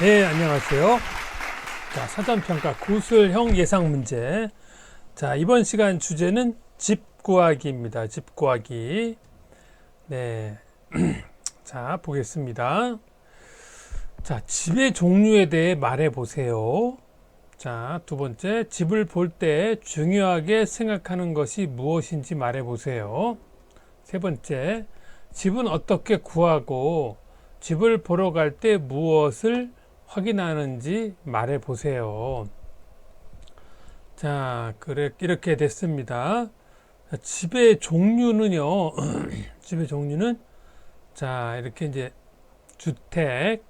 네, 안녕하세요. 자, 사전평가 구술형 예상 문제. 자, 이번 시간 주제는 집 구하기입니다. 집 구하기. 네. 자, 보겠습니다. 자, 집의 종류에 대해 말해 보세요. 자, 두 번째, 집을 볼 때 중요하게 생각하는 것이 무엇인지 말해 보세요. 세 번째, 집은 어떻게 구하고 집을 보러 갈 때 무엇을 확인하는지 말해 보세요. 자, 그래, 이렇게 됐습니다. 자, 집의 종류는요, 집의 종류는, 자, 이렇게 이제 주택,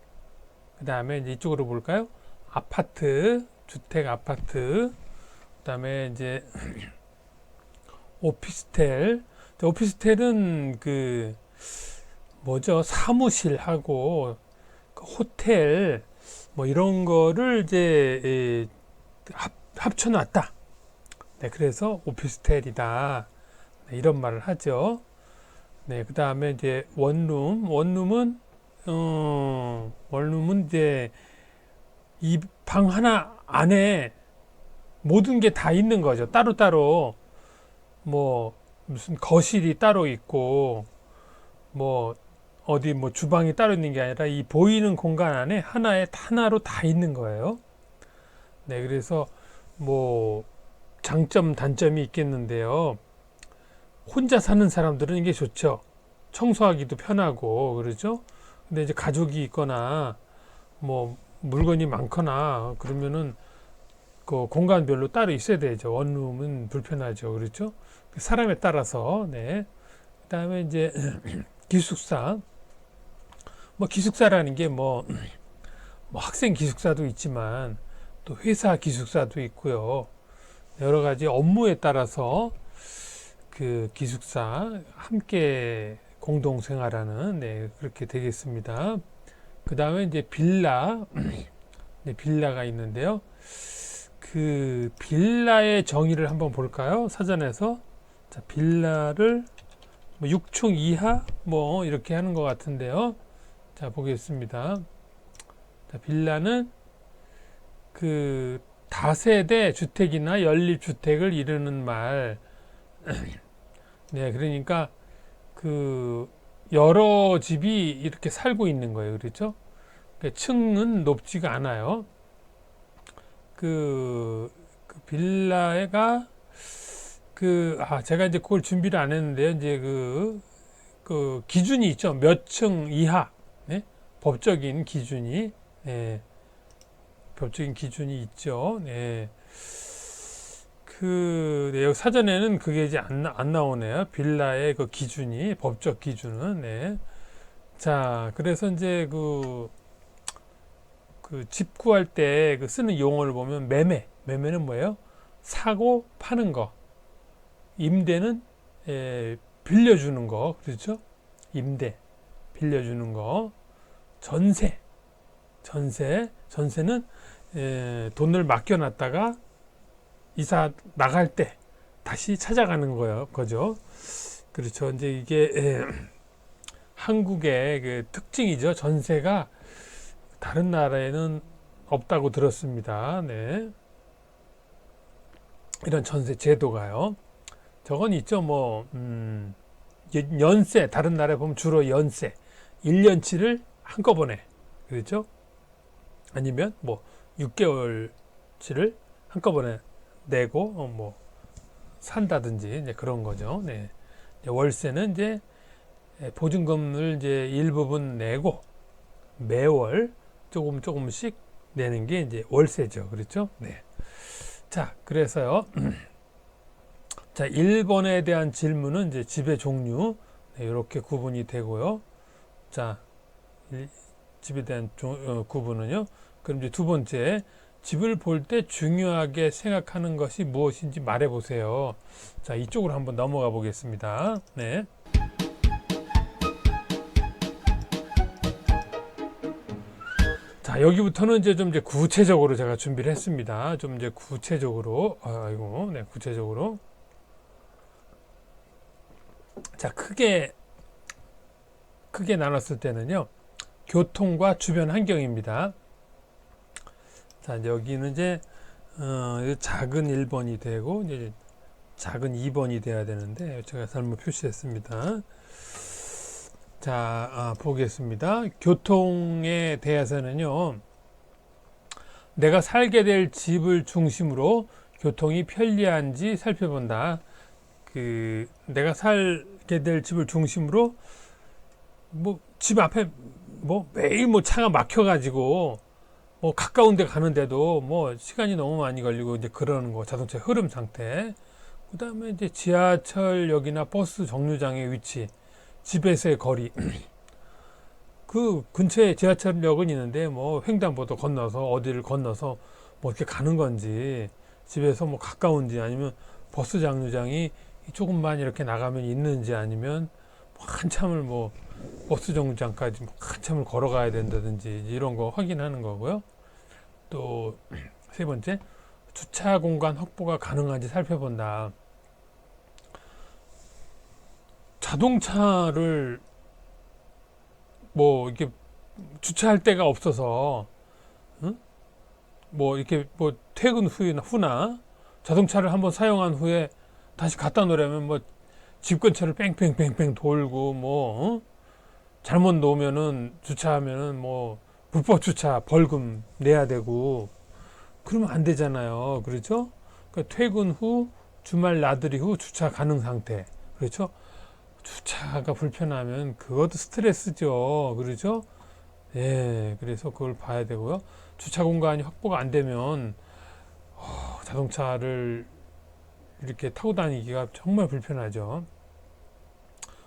그 다음에 이제 이쪽으로 볼까요? 아파트, 주택, 아파트, 그 다음에 이제 오피스텔. 자, 오피스텔은 그, 뭐죠? 사무실하고 그 호텔, 뭐 이런 거를 이제 에, 합, 합쳐놨다. 네, 그래서 오피스텔이다. 네, 이런 말을 하죠. 네, 그 다음에 이제 원룸. 원룸은, 어, 원룸은 이제 이 방 하나 안에 모든 게 다 있는 거죠. 따로따로 뭐 무슨 거실이 따로 있고 뭐 어디 뭐 주방이 따로 있는 게 아니라 이 보이는 공간 안에 하나에 하나로 다 있는 거예요. 네, 그래서 뭐 장점 단점이 있겠는데요. 혼자 사는 사람들은 이게 좋죠. 청소하기도 편하고 그러죠. 근데 이제 가족이 있거나 뭐 물건이 많거나 그러면은 그 공간별로 따로 있어야 되죠. 원룸은 불편하죠. 그렇죠? 사람에 따라서 네. 그다음에 이제 기숙사 뭐 기숙사라는 게뭐 뭐 학생 기숙사도 있지만 또 회사 기숙사도 있고요. 여러 가지 업무에 따라서 그 기숙사 함께 공동 생활하는 네, 그렇게 되겠습니다. 그 다음에 이제 빌라, 네, 빌라가 있는데요. 그 빌라의 정의를 한번 볼까요? 사전에서 자, 빌라를 뭐 6층 이하 뭐 이렇게 하는 것 같은데요. 자 보겠습니다. 자, 빌라는 그 다세대 주택이나 연립 주택을 이루는 말. 네, 그러니까 그 여러 집이 이렇게 살고 있는 거예요. 그렇죠? 그러니까 층은 높지가 않아요. 그, 그 빌라가 그, 아, 제가 이제 그걸 준비를 안 했는데요. 이제 그, 그 기준이 있죠. 몇 층 이하. 네? 법적인 기준이, 예. 법적인 기준이 있죠. 네. 그, 네, 여기 사전에는 그게 이제 안, 나- 안 나오네요. 빌라의 그 기준이, 법적 기준은, 네. 자, 그래서 이제 그, 그집 구할 때 그 쓰는 용어를 보면 매매. 매매는 뭐예요? 사고 파는 거. 임대는 에, 빌려주는 거. 그렇죠? 임대. 빌려주는 거. 전세. 전세. 전세는 에, 돈을 맡겨놨다가 이사 나갈 때 다시 찾아가는 거예요. 거죠. 그렇죠. 이제 이게 에, 한국의 그 특징이죠. 전세가 다른 나라에는 없다고 들었습니다. 네. 이런 전세 제도가요. 저건 있죠. 뭐, 음, 연- 연세, 다른 나라에 보면 주로 연세. 1년치를 한꺼번에. 그렇죠? 아니면 뭐, 6개월치를 한꺼번에 내고, 어, 뭐, 산다든지, 이제 그런 거죠. 네. 이제 월세는 이제 보증금을 이제 일부분 내고, 매월 조금 조금씩 내는 게 이제 월세죠. 그렇죠? 네. 자, 그래서요. 자, 1번에 대한 질문은 이제 집의 종류. 네, 이렇게 구분이 되고요. 자, 일- 집에 대한 조- 어, 구분은요. 그럼 이제 두 번째, 집을 볼 때 중요하게 생각하는 것이 무엇인지 말해 보세요. 자, 이쪽으로 한번 넘어가 보겠습니다. 네. 자, 여기부터는 이제 좀 이제 구체적으로 제가 준비를 했습니다. 좀 이제 구체적으로, 아, 아이고, 네, 구체적으로. 자, 크게, 크게 나눴을 때는요, 교통과 주변 환경입니다. 자, 여기는 이제 어, 작은 1번이 되고 이제 작은 2번이 돼야 되는데 제가 잘못 표시했습니다. 자, 아, 보겠습니다. 교통에 대해서는요. 내가 살게 될 집을 중심으로 교통이 편리한지 살펴본다. 그 내가 살게 될 집을 중심으로 뭐 집 앞에 뭐 매일 뭐 차가 막혀가지고 뭐 가까운 데 가는데도 뭐 시간이 너무 많이 걸리고 이제 그러는 거 자동차 흐름 상태. 그 다음에 이제 지하철역이나 버스 정류장의 위치 집에서의 거리. 그 근처에 지하철역은 있는데 뭐 횡단보도 건너서 어디를 건너서 뭐 이렇게 가는 건지 집에서 뭐 가까운지 아니면 버스 정류장이 조금만 이렇게 나가면 있는지 아니면 뭐 한참을 뭐 버스 정류장까지 뭐 한참을 걸어가야 된다든지 이런 거 확인하는 거고요. 또 세 번째 주차 공간 확보가 가능한지 살펴본다. 자동차를 뭐 이렇게 주차할 데가 없어서 응? 뭐 이렇게 뭐 퇴근 후나 후나 자동차를 한번 사용한 후에 다시 갖다 놓으려면 뭐 집 근처를 뺑뺑뺑뺑 돌고 뭐 어? 잘못 놓으면은 주차하면은 뭐 불법 주차 벌금 내야 되고 그러면 안 되잖아요. 그렇죠? 그러니까 퇴근 후 주말 나들이 후 주차 가능 상태. 그렇죠? 주차가 불편하면 그것도 스트레스죠. 그렇죠? 예, 그래서 그걸 봐야 되고요. 주차 공간이 확보가 안 되면 어, 자동차를 이렇게 타고 다니기가 정말 불편하죠.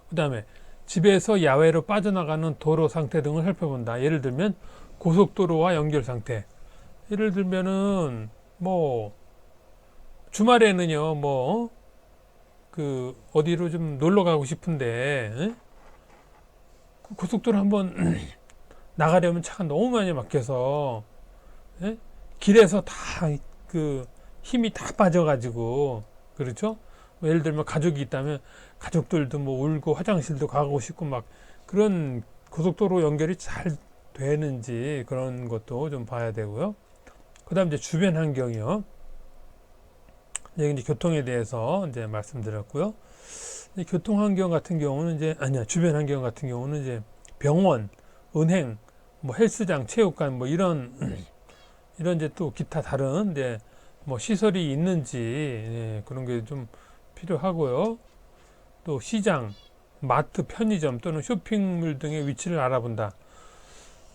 그 다음에 집에서 야외로 빠져나가는 도로 상태 등을 살펴본다. 예를 들면 고속도로와 연결 상태. 예를 들면은 뭐 주말에는요 뭐 그 어디로 좀 놀러 가고 싶은데 에? 그 고속도로 한번 나가려면 차가 너무 많이 막혀서 에? 길에서 다 그 힘이 다 빠져가지고 그렇죠? 뭐 예를 들면 가족이 있다면 가족들도 뭐 울고 화장실도 가고 싶고 막 그런 고속도로 연결이 잘 되는지 그런 것도 좀 봐야 되고요. 그 다음 이제 주변 환경이요. 여기 이제 교통에 대해서 이제 말씀드렸고요. 교통 환경 같은 경우는 이제 아니야 주변 환경 같은 경우는 이제 병원, 은행, 뭐 헬스장, 체육관 뭐 이런 이런 이제 또 기타 다른 이제 뭐 시설이 있는지 예, 그런 게 좀 필요하고요. 또 시장, 마트, 편의점 또는 쇼핑몰 등의 위치를 알아본다.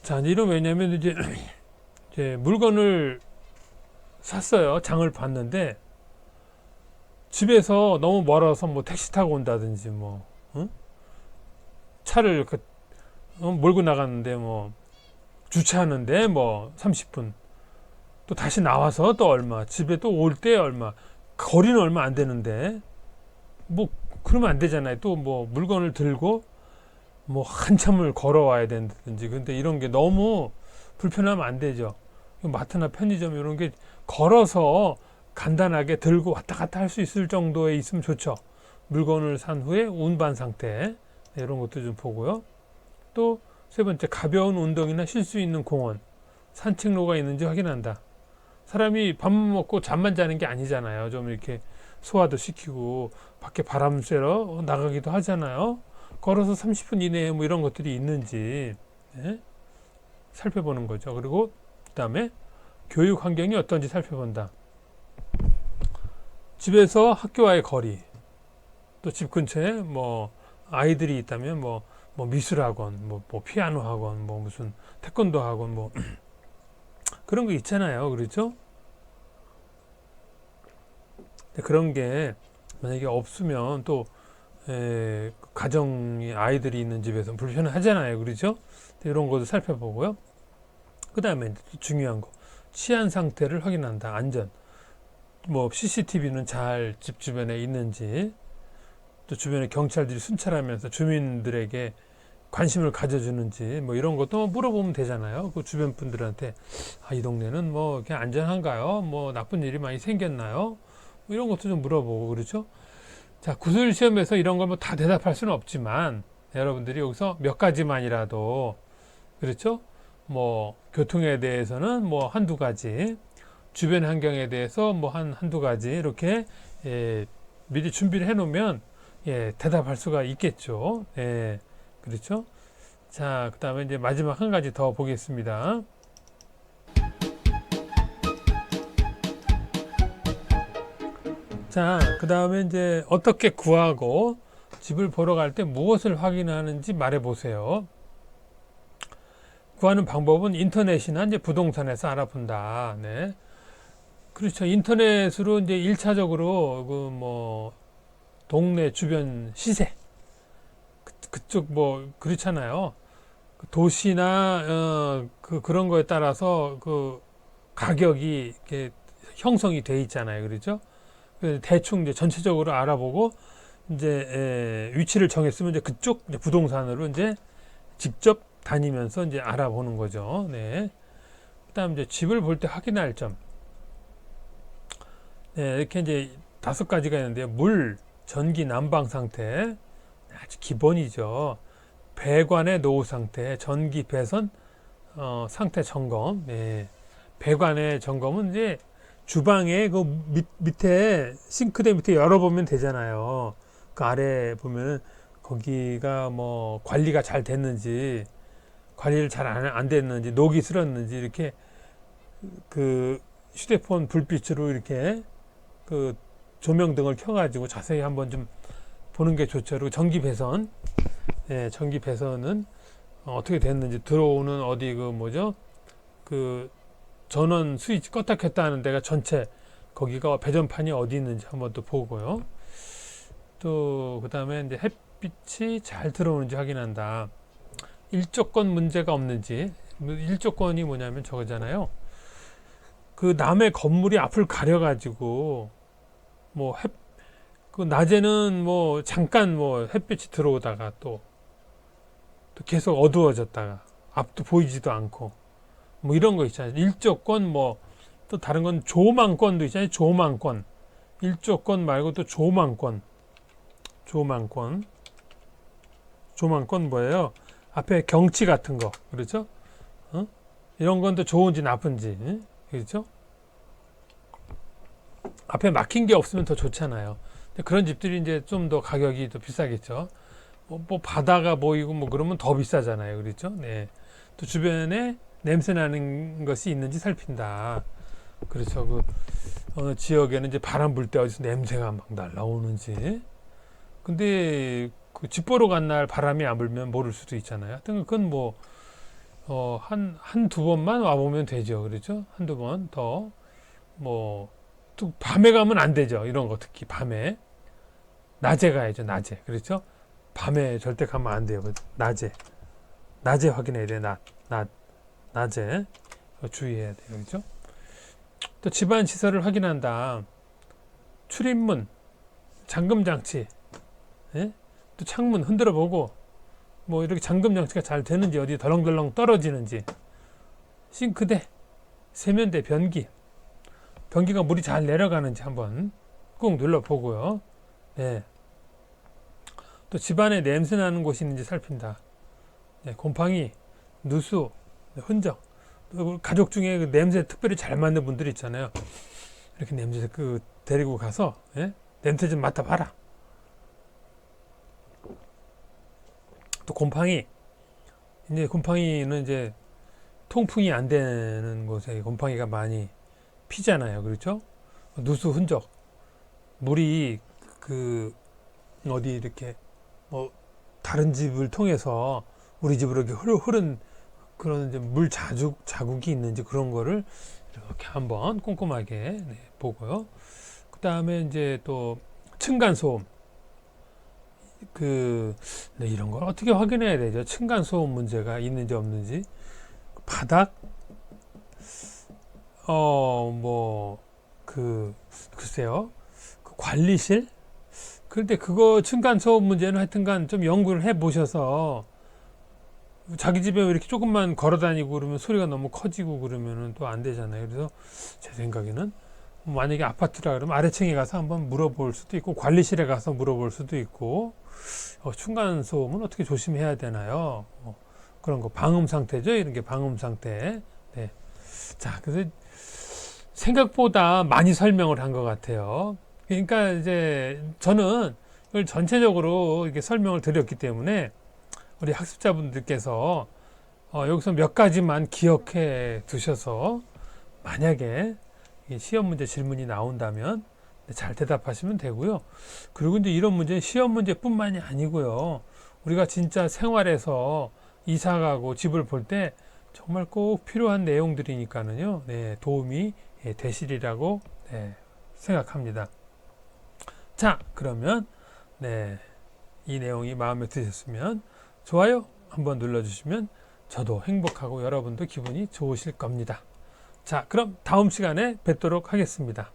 자, 이런 왜냐면 이제 이제 물건을 샀어요. 장을 봤는데 집에서 너무 멀어서 뭐 택시 타고 온다든지 뭐 응? 차를 이렇게 어, 몰고 나갔는데 뭐 주차하는데 뭐 30분 또 다시 나와서 또 얼마 집에 또 올 때 얼마 거리는 얼마 안 되는데 뭐 그러면 안 되잖아요. 또 뭐 물건을 들고 뭐 한참을 걸어와야 된다든지. 근데 이런 게 너무 불편하면 안 되죠. 마트나 편의점 이런 게 걸어서 간단하게 들고 왔다 갔다 할 수 있을 정도에 있으면 좋죠. 물건을 산 후에 운반 상태 네, 이런 것도 좀 보고요. 또 세 번째 가벼운 운동이나 쉴 수 있는 공원. 산책로가 있는지 확인한다. 사람이 밥 먹고 잠만 자는 게 아니잖아요. 좀 이렇게 소화도 시키고 밖에 바람 쐬러 나가기도 하잖아요. 걸어서 30분 이내에 뭐 이런 것들이 있는지 예? 살펴보는 거죠. 그리고 그 다음에 교육 환경이 어떤지 살펴본다. 집에서 학교와의 거리 또 집 근처에 뭐 아이들이 있다면 뭐, 뭐 미술학원 뭐, 뭐 피아노 학원 뭐 무슨 태권도 학원 뭐 그런 거 있잖아요. 그렇죠 그런 게 만약에 없으면 또 에, 가정이 아이들이 있는 집에서 불편하잖아요. 그렇죠? 이런 것도 살펴보고요. 그 다음에 중요한 거. 치안 상태를 확인한다. 안전. 뭐 CCTV는 잘 집 주변에 있는지 또 주변에 경찰들이 순찰하면서 주민들에게 관심을 가져주는지 뭐 이런 것도 물어보면 되잖아요. 그 주변 분들한테. 아, 이 동네는 뭐 그냥 안전한가요? 뭐 나쁜 일이 많이 생겼나요? 뭐 이런 것도 좀 물어보고 그렇죠. 자 구술 시험에서 이런 걸 뭐 다 대답할 수는 없지만 여러분들이 여기서 몇 가지만이라도 그렇죠. 뭐 교통에 대해서는 뭐 한두 가지, 주변 환경에 대해서 뭐 한 한두 가지 이렇게 예, 미리 준비를 해 놓으면 예, 대답할 수가 있겠죠. 예, 그렇죠. 자, 그 다음에 이제 마지막 한 가지 더 보겠습니다. 자, 그 다음에 이제 어떻게 구하고 집을 보러 갈 때 무엇을 확인하는지 말해 보세요. 구하는 방법은 인터넷이나 이제 부동산에서 알아본다. 네. 그렇죠. 인터넷으로 이제 일차적으로 그 뭐 동네 주변 시세 그, 그쪽 뭐 그렇잖아요. 그 도시나 어, 그 그런 거에 따라서 그 가격이 이렇게 형성이 돼 있잖아요. 그렇죠? 그래서 대충 이제 전체적으로 알아보고 이제 에, 위치를 정했으면 이제 그쪽 이제 부동산으로 이제 직접 다니면서 이제 알아보는 거죠. 네. 그다음 이제 집을 볼 때 확인할 점. 네, 이렇게 이제 다섯 가지가 있는데 물, 전기, 난방 상태 아주 기본이죠. 배관의 노후 상태, 전기 배선 어, 상태 점검. 네. 배관의 점검은 이제 주방에 그 밑, 밑에 싱크대 밑에 열어보면 되잖아요. 그 아래 보면은 거기가 뭐 관리가 잘 됐는지 관리를 잘안 됐는지 녹이 슬었는지 이렇게 그 휴대폰 불빛으로 이렇게 그 조명등을 켜가지고 자세히 한번 좀 보는 게 좋죠. 그리고 전기 배선, 예, 전기 배선은 어떻게 됐는지 들어오는 어디 그 뭐죠? 그 전원 스위치 껐다 켰다 하는 데가 전체 거기가 배전판이 어디 있는지 한번 또 보고요. 또 그다음에 이제 햇빛이 잘 들어오는지 확인한다. 일조권 문제가 없는지 일조권이 뭐냐면 저거잖아요. 그 남의 건물이 앞을 가려가지고 뭐 햇, 그 낮에는 뭐 잠깐 뭐 햇빛이 들어오다가 또, 또 계속 어두워졌다가 앞도 보이지도 않고 뭐 이런 거 있잖아요. 일조권 뭐 또 다른 건 조망권도 있잖아요. 조망권. 일조권 말고 또 조망권. 조망권. 조망권 뭐예요? 앞에 경치 같은 거. 그렇죠? 어? 이런 건 또 좋은지 나쁜지. 응? 그렇죠? 앞에 막힌 게 없으면 더 좋잖아요. 그런 집들이 이제 좀 더 가격이 더 비싸겠죠. 뭐, 뭐 바다가 보이고 뭐 그러면 더 비싸잖아요. 그렇죠? 네. 또 주변에 냄새 나는 것이 있는지 살핀다. 그렇죠. 그 어느 지역에는 이제 바람 불 때 어디서 냄새가 막 날라오는지. 근데 그 집 보러 간 날 바람이 안 불면 모를 수도 있잖아요. 하여튼 그건 뭐, 어, 한, 한두 번만 와보면 되죠. 그렇죠? 한두 번 더. 뭐, 또 밤에 가면 안 되죠. 이런 거 특히 밤에. 낮에 가야죠. 낮에. 그렇죠? 밤에 절대 가면 안 돼요. 낮에. 낮에 확인해야 돼. 낮. 낮. 낮에 주의해야 돼요. 그렇죠? 또 집안 시설을 확인한다. 출입문, 잠금 장치, 예? 또 창문 흔들어 보고 뭐 이렇게 잠금 장치가 잘 되는지 어디 덜렁덜렁 떨어지는지 싱크대, 세면대, 변기, 변기가 물이 잘 내려가는지 한번 꾹 눌러 보고요. 네. 또 집안에 냄새 나는 곳이 있는지 살핀다. 네, 곰팡이, 누수, 흔적. 또 가족 중에 그 냄새 특별히 잘 맡는 분들 있잖아요. 이렇게 냄새 그 데리고 가서 예? 냄새 좀 맡아봐라. 또 곰팡이. 이제 곰팡이는 이제 통풍이 안 되는 곳에 곰팡이가 많이 피잖아요. 그렇죠? 누수 흔적. 물이 그 어디 이렇게 뭐 다른 집을 통해서 우리 집으로 이렇게 흐른 그런 이제 물 자국 자국이 있는지 그런 거를 이렇게 한번 꼼꼼하게 네, 보고요. 그 다음에 이제 또 층간 소음. 그 네, 이런 걸 어떻게 확인해야 되죠? 층간 소음 문제가 있는지 없는지. 바닥? 어 뭐 그 글쎄요. 그 관리실? 그런데 그거 층간 소음 문제는 하여튼간 좀 연구를 해 보셔서 자기 집에 이렇게 조금만 걸어 다니고 그러면 소리가 너무 커지고 그러면은 또 안 되잖아요. 그래서 제 생각에는 만약에 아파트라 그러면 아래층에 가서 한번 물어볼 수도 있고 관리실에 가서 물어볼 수도 있고 어, 층간 소음은 어떻게 조심해야 되나요? 어, 그런 거 방음 상태죠. 이런 게 방음 상태. 네. 자, 그래서 생각보다 많이 설명을 한 것 같아요. 그러니까 이제 저는 이걸 전체적으로 이렇게 설명을 드렸기 때문에 우리 학습자분들께서 어, 여기서 몇 가지만 기억해 두셔서 만약에 이 시험 문제 질문이 나온다면 잘 대답하시면 되고요. 그리고 이제 이런 문제는 시험 문제뿐만이 아니고요. 우리가 진짜 생활에서 이사 가고 집을 볼 때 정말 꼭 필요한 내용들이니까는요. 네, 도움이 예, 되시리라고 네, 생각합니다. 자, 그러면 네, 이 내용이 마음에 드셨으면 좋아요 한번 눌러주시면 저도 행복하고 여러분도 기분이 좋으실 겁니다. 자, 그럼 다음 시간에 뵙도록 하겠습니다.